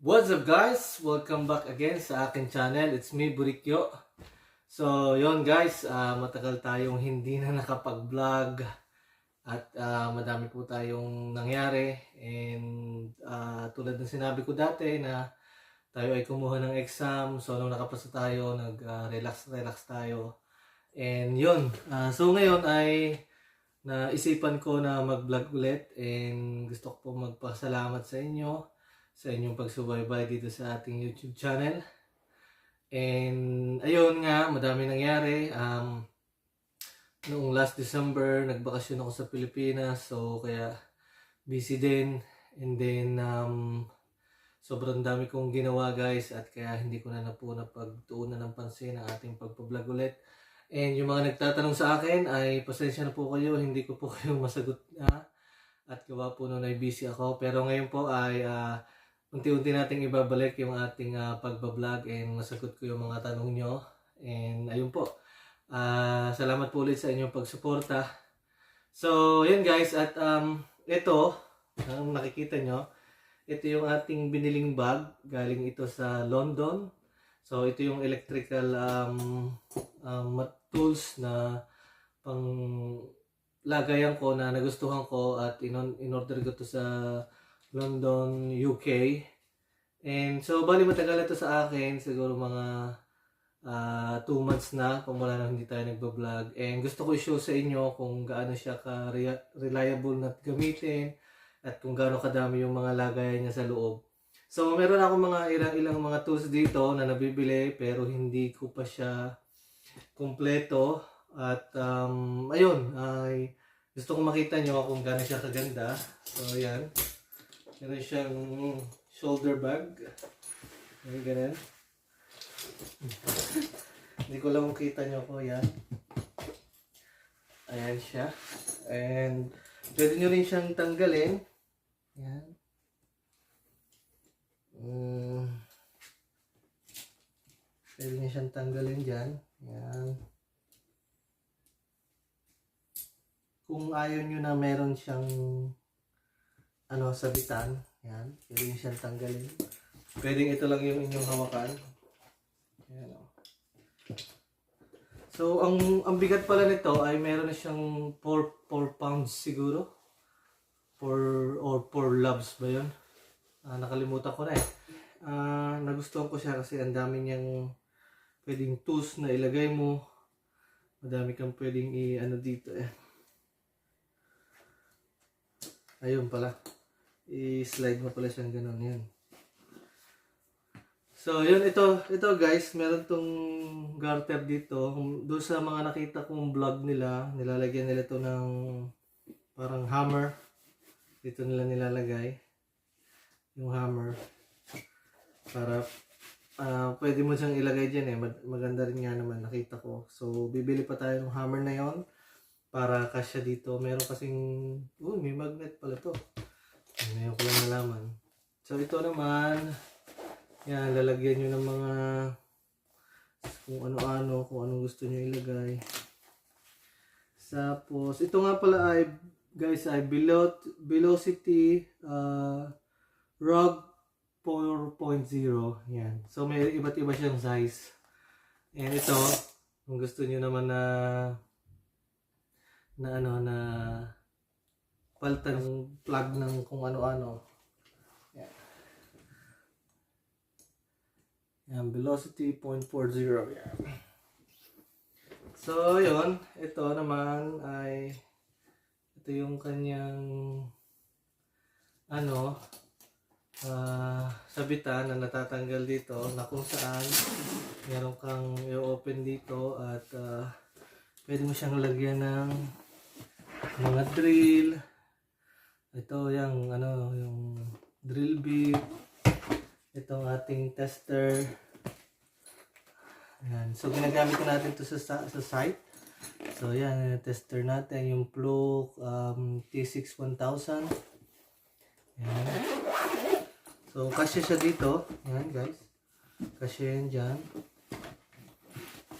What's up guys? Welcome back again sa akin channel. It's me, Burikyo. So, yon guys, ah, matagal tayong hindi na nakapag-vlog at ah, madami po tayong nangyari and ah, tulad ng sinabi ko dati na tayo ay kumuha ng exam so nung nakapasa tayo nag-relax relax tayo and yun ah, so ngayon ay naisipan ko na mag-vlog ulit and gusto ko po magpasalamat sa inyo sa inyong pagsubaybay dito sa ating YouTube channel. And ayun nga, madami nangyari. Um, noong last December, nagbakasyon ako sa Pilipinas. So kaya busy din. And then um, sobrang dami kong ginawa guys at kaya hindi ko na na po napagtuunan ng pansin ang ating pagpa-vlog ulit. And yung mga nagtatanong sa akin ay pasensya na po kayo, hindi ko po kayo masagot na. At gawa po noon ay busy ako. Pero ngayon po ay ah, unti-unti nating ibabalik yung ating uh, pagbablog and masagot ko yung mga tanong nyo. And ayun po. Ah, salamat po ulit sa inyong pagsuporta. So, yun guys. At um, ito, ang nakikita nyo, ito yung ating biniling bag. Galing ito sa London. So, ito yung electrical um, um, tools na pang lagayan ko na nagustuhan ko at in- in-order ko to sa London, UK. And so, bali matagal na to sa akin. Siguro mga 2 months na kung wala na hindi tayo nagbablog. And gusto ko i-show sa inyo kung gaano siya ka-reliable na gamitin at kung gaano kadami yung mga lagayan niya sa loob. So, meron ako mga ilang-ilang mga tools dito na nabibili pero hindi ko pa siya kumpleto. At um, ayun, ay gusto kong makita nyo kung gaano siya kaganda. So, ayan. Meron siyang shoulder bag. Ayan, ganun. Hindi ko lang kung kita nyo ko. Yan. Ayan siya. And pwede nyo rin siyang tanggalin. Yan. Mm. Pwede nyo siyang tanggalin dyan. Yan. Kung ayaw nyo na meron siyang ano, sabitan. Yan. Pwede nyo siyang tanggalin. Pwedeng ito lang yung inyong hawakan. Yan o. So, ang, ang bigat pala nito ay meron na siyang 4, 4 pounds siguro. 4 or 4 loves ba yun? Ah, nakalimutan ko na eh. Ah, nagustuhan ko siya kasi ang dami niyang pwedeng tools na ilagay mo. Madami kang pwedeng i-ano dito eh. Ayun pala i-slide mo pala siyang ganun yun. So, yun, ito, ito guys, meron tong garter dito. Doon sa mga nakita kong vlog nila, nilalagyan nila to ng parang hammer. Dito nila nilalagay yung hammer. Para ah, pwede mo siyang ilagay dyan eh. Mag- maganda rin nga naman, nakita ko. So, bibili pa tayo ng hammer na yon para kasya dito. Meron kasing, oh, may magnet pala to. Ngayon ko lang nalaman. So ito naman, yan, lalagyan nyo ng mga kung ano-ano, kung anong gusto nyo ilagay. Tapos, ito nga pala ay, guys, ay Velot, Velocity uh, ROG 4.0. Yan. So, may iba't iba siyang size. And ito, kung gusto nyo naman na na ano, na palitan ng plug ng kung ano-ano. Yan. Yan, velocity 0.40. Yan. So, yun. Ito naman ay ito yung kanyang ano ah sabitan na natatanggal dito na kung saan meron kang i-open dito at ah, pwede mo siyang lagyan ng mga drill ito yung ano, yung drill bit. Itong ating tester. Ayan. So ginagamit ko natin to sa sa site. So yan, tester natin yung Fluke um, T6 1000. Ayan. So kasya siya dito. Ayan guys. Kasya yan dyan.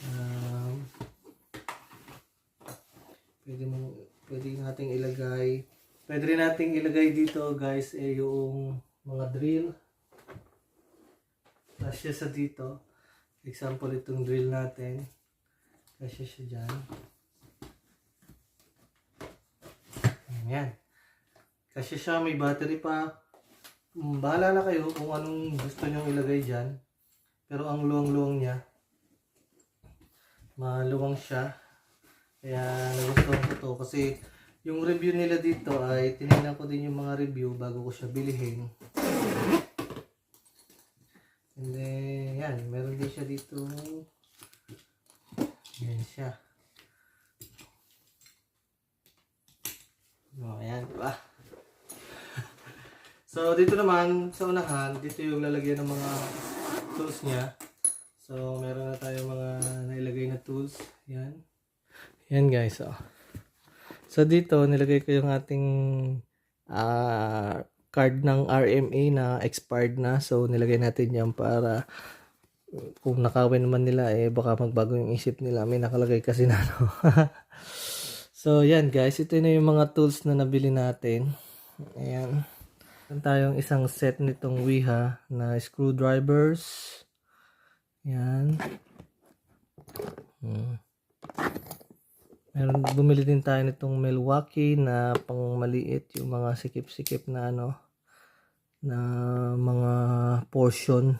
Um, pwede mo pwede nating ilagay Pwede rin nating ilagay dito guys eh yung mga drill. Kasya sa dito. Example itong drill natin. Kasya siya dyan. Ayan. Kasya siya, may battery pa. Mm, Bahala na kayo kung anong gusto nyong ilagay dyan. Pero ang luwang-luwang niya, maluwang siya. Kaya nagustuhan ko to kasi yung review nila dito ay tinignan ko din yung mga review bago ko siya bilihin. And then, yan, meron din siya dito. Yan siya. Oh, ayan, diba? so, dito naman, sa unahan, dito yung lalagyan ng mga tools niya. So, meron na tayo mga nailagay na tools. Yan. Yan guys, oh. So, dito, nilagay ko yung ating ah, card ng RMA na expired na. So, nilagay natin yan para kung nakawin naman nila, eh, baka magbago yung isip nila. May nakalagay kasi na, no? so, yan guys. Ito na yung mga tools na nabili natin. Ayan. Meron tayong isang set nitong Wiha na screwdrivers. Yan. Hmm. Meron, bumili din tayo nitong Milwaukee na pang maliit yung mga sikip-sikip na ano na mga portion.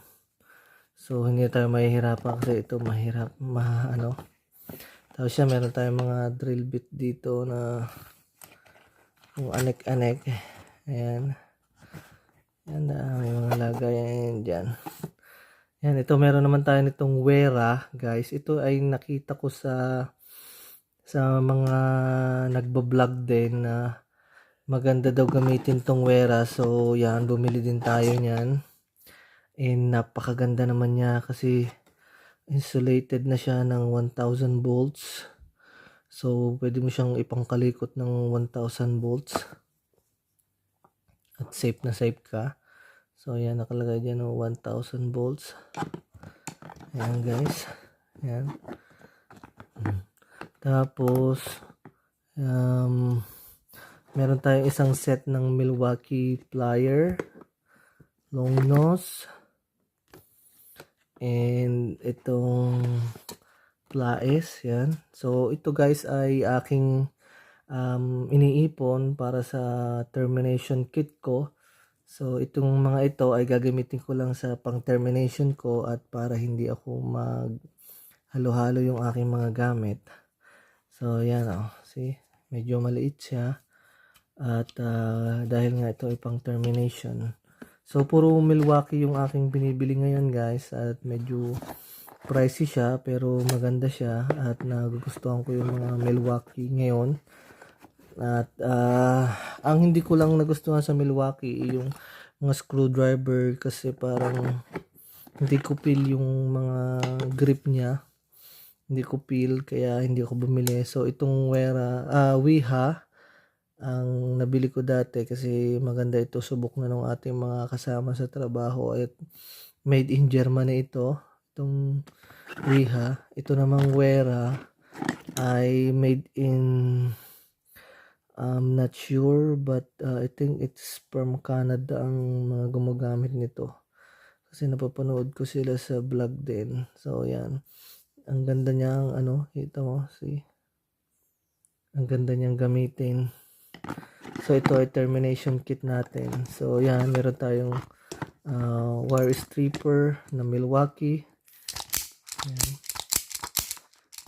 So hindi tayo mahihirapan kasi ito mahirap ma ano. Tapos siya meron tayong mga drill bit dito na kung anek-anek. Ayan. Yan na, may mga lagayan dyan. Yan, ito meron naman tayo nitong Wera, guys. Ito ay nakita ko sa sa mga nagbo-vlog din na maganda daw gamitin tong Wera. So, yan, bumili din tayo niyan. And napakaganda naman niya kasi insulated na siya ng 1000 volts. So, pwede mo siyang ipangkalikot ng 1000 volts. At safe na safe ka. So, yan, nakalagay dyan ng 1000 volts. Ayan, guys. Ayan. Hmm. Tapos, um, meron tayong isang set ng Milwaukee plier, long nose, and itong plies, yan. So, ito guys ay aking um, iniipon para sa termination kit ko. So, itong mga ito ay gagamitin ko lang sa pang termination ko at para hindi ako mag halo-halo yung aking mga gamit. So, yan oh. See? Medyo maliit siya. At ah, dahil nga ito ay pang termination. So, puro Milwaukee yung aking binibili ngayon guys. At medyo pricey siya pero maganda siya. At nagugustuhan ko yung mga Milwaukee ngayon. At ah, ang hindi ko lang nagustuhan sa Milwaukee yung mga screwdriver kasi parang hindi ko feel yung mga grip niya hindi ko feel kaya hindi ako bumili. So itong Wera, ah Wiha ang nabili ko dati kasi maganda ito subok na ng ating mga kasama sa trabaho at made in Germany ito. Itong Wiha, ito namang Wera ay made in I'm not sure but uh, I think it's from Canada ang mga gumagamit nito. Kasi napapanood ko sila sa vlog din. So yan. Ang ganda niyang ano, ito mo, see. Ang ganda niyang gamitin. So ito ay termination kit natin. So yan, meron tayong uh, wire stripper na Milwaukee. Yan.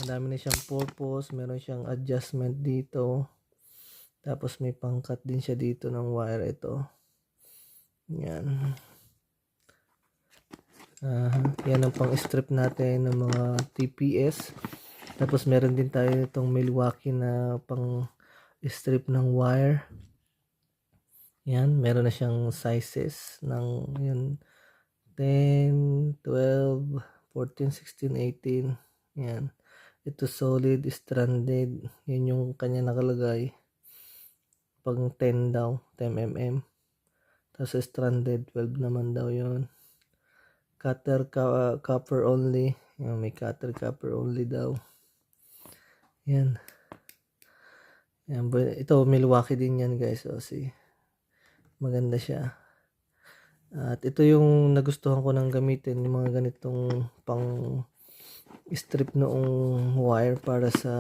Madami na siyang purpose, meron siyang adjustment dito. Tapos may pangkat din siya dito ng wire ito. Yan. Uh, yan ang pang strip natin ng mga TPS. Tapos meron din tayo itong Milwaukee na pang strip ng wire. Yan, meron na siyang sizes ng yun, 10, 12, 14, 16, 18. Yan. Ito solid, stranded. Yan yung kanya nakalagay. Pag 10 daw, 10 mm. Tapos stranded, 12 naman daw yon cutter ka, copper only. Yan, may cutter copper only daw. Yan. Yan ito Milwaukee din yan guys. O see. Maganda siya. At ito yung nagustuhan ko ng gamitin, yung mga ganitong pang strip noong wire para sa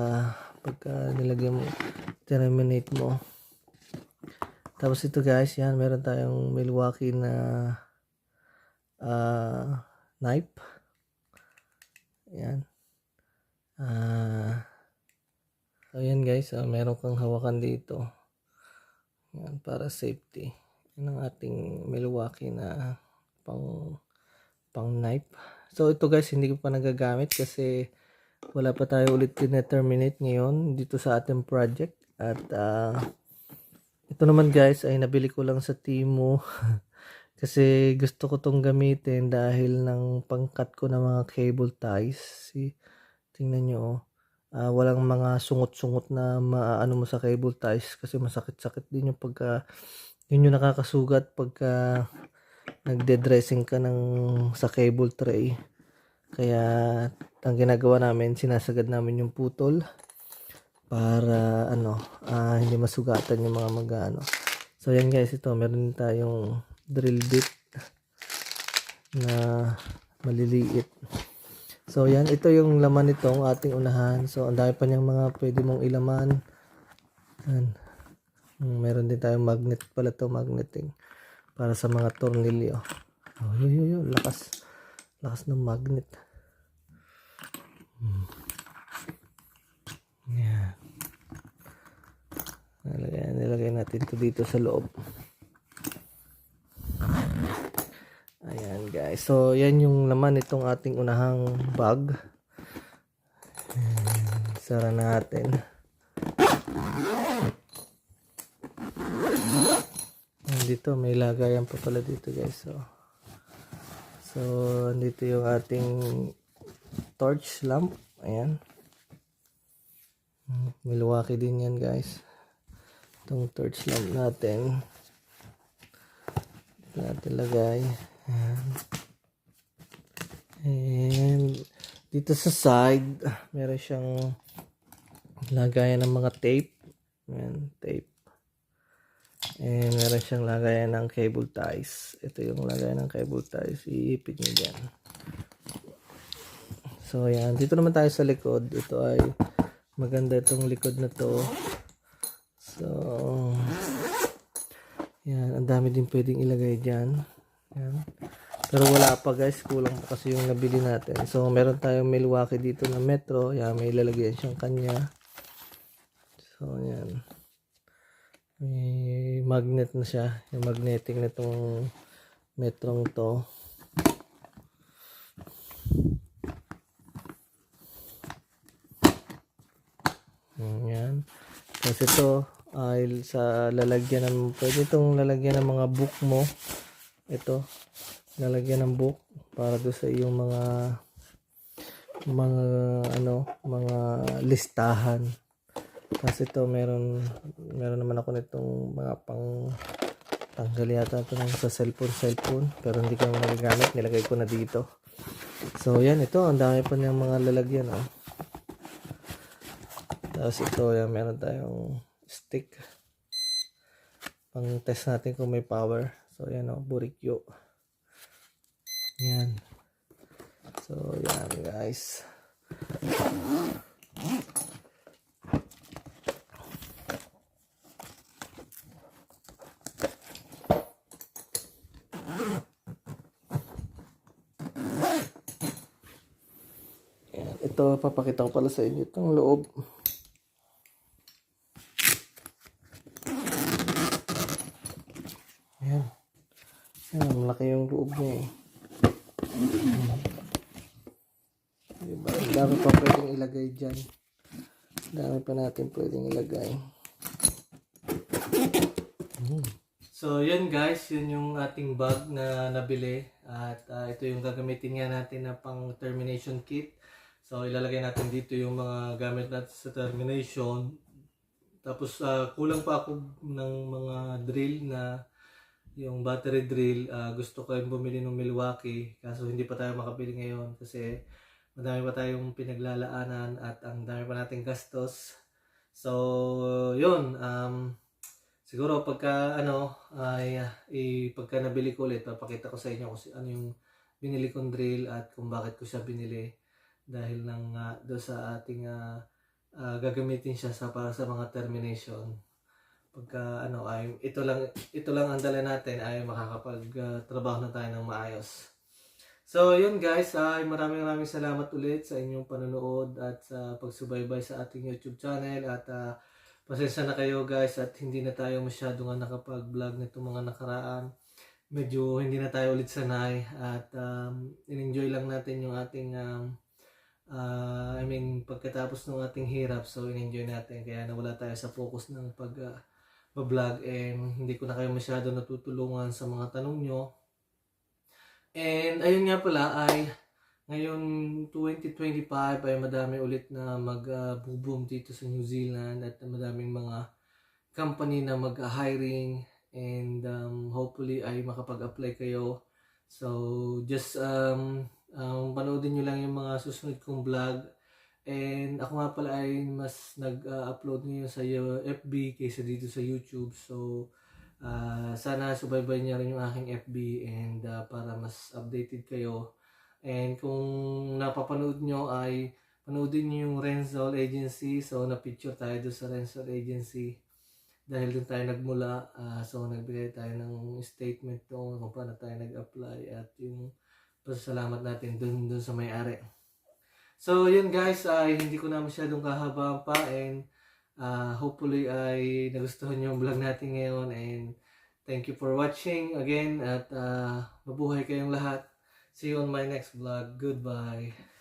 pagka nilagyan mo, terminate mo. Tapos ito guys, yan, meron tayong Milwaukee na ah, knife. Yan. Ah, so yan guys, ah, meron kang hawakan dito. Yan, para safety. Yan ang ating Milwaukee na pang pang knife. So ito guys, hindi ko pa nagagamit kasi wala pa tayo ulit terminate ngayon dito sa ating project. At ah, ito naman guys ay nabili ko lang sa Timo kasi gusto ko tong gamitin dahil ng pangkat ko ng mga cable ties. See, tingnan nyo oh. Ah, walang mga sungot-sungot na maano mo sa cable ties kasi masakit-sakit din yung pagka yun yung nakakasugat pagka nagde-dressing ka ng sa cable tray. Kaya ang ginagawa namin, sinasagad namin yung putol para ano, ah, hindi masugatan yung mga magano. So yan guys, ito meron tayong drill bit na maliliit. So yan, ito yung laman nitong ating unahan. So ang dami pa niyang mga pwede mong ilaman. Yan. Mm, Meron din tayong magnet pala to magneting para sa mga tornilyo. Oh, yun, yun, yun. Lakas. Lakas ng magnet. Hmm. Yan. Nilagay natin to dito sa loob. Ayan guys. So, yan yung laman nitong ating unahang bag. Sara natin. Dito may lagayan pa pala dito guys. So, so dito yung ating torch lamp. Ayan. Milwaukee din yan guys. Itong torch lamp natin. Natin lagay. Ayan. And dito sa side, meron siyang lagayan ng mga tape. Ayan, tape. And meron siyang lagayan ng cable ties. Ito yung lagayan ng cable ties. Iipit nyo dyan. So, yan. Dito naman tayo sa likod. Ito ay maganda itong likod na to. So, yan. Ang dami din pwedeng ilagay dyan. Yan. Pero wala pa guys. Kulang pa kasi yung nabili natin. So, meron tayong Milwaukee dito na metro. Yan. May lalagyan siyang kanya. So, yan. May magnet na siya. Yung magnetic na itong metrong to. Mm, Yan. Kasi ito ay sa lalagyan ng pwede itong lalagyan ng mga book mo. Ito. Lalagyan ng book para do sa iyong mga mga ano, mga listahan. Kasi ito meron meron naman ako nitong mga pang tanggal yata ito ng sa cellphone cellphone pero hindi ko nagagamit nilagay ko na dito so yan ito ang dami pa niyang mga lalagyan oh. tapos ito yan meron tayong stick pang test natin kung may power so yan oh burikyo yan so yan guys Yan. Ito, papakita ko pala sa inyo itong loob. Yan. Yan, malaki yung loob niya eh. Diba? Ang dami pa pwedeng ilagay dyan. Dami pa natin pwedeng ilagay. So, yun guys, yun yung ating bag na nabili. At ah, ito yung gagamitin nga natin na pang termination kit. So, ilalagay natin dito yung mga gamit natin sa termination. Tapos, ah, kulang pa ako ng mga drill na yung battery drill. Ah, gusto ko yung bumili ng Milwaukee. Kaso, hindi pa tayo makabili ngayon kasi madami pa tayong pinaglalaanan at ang dami pa nating gastos. So, yun. Um, siguro pagka ano ay ah, i pagka nabili ko ulit papakita ko sa inyo kung ano yung binili kong drill at kung bakit ko siya binili dahil nang uh, do sa ating ah, ah, gagamitin siya sa para sa mga termination pagka ano ay ito lang ito lang ang dala natin ay makakapag ah, trabaho na tayo ng maayos So, yun guys, ay maraming maraming salamat ulit sa inyong panonood at sa pagsubaybay sa ating YouTube channel at ah, pasensya na kayo guys at hindi na tayo masyado nga nakapag-vlog nitong mga nakaraan. Medyo hindi na tayo ulit sanay at um, in-enjoy lang natin yung ating um, ah, I mean, pagkatapos ng ating hirap, so in-enjoy natin kaya nawala tayo sa focus ng pag ah, vlog and hindi ko na kayo masyado natutulungan sa mga tanong nyo. And ayun nga pala ay ngayon 2025 ay madami ulit na mag-boom dito sa New Zealand at madaming mga company na mag-hiring and um, hopefully ay makapag-apply kayo. So just um, um, panoodin nyo lang yung mga susunod kong vlog. And ako nga pala ay mas nag-upload ngayon sa FB kaysa dito sa YouTube. So Ah, sana subaybay niyo rin yung aking FB and ah, para mas updated kayo. And kung napapanood nyo ay panoodin nyo yung Renzol Agency. So na-picture tayo doon sa Renzol Agency. Dahil doon tayo nagmula. ah, so nagbigay tayo ng statement doon kung paano tayo nag-apply at yung pasasalamat natin doon doon sa may-ari. So yun guys, ay hindi ko na masyadong kahabaan pa and Ah, hopefully ay nagustuhan niyo yung vlog natin ngayon and thank you for watching again at ah, mabuhay kayong lahat. See you on my next vlog. Goodbye.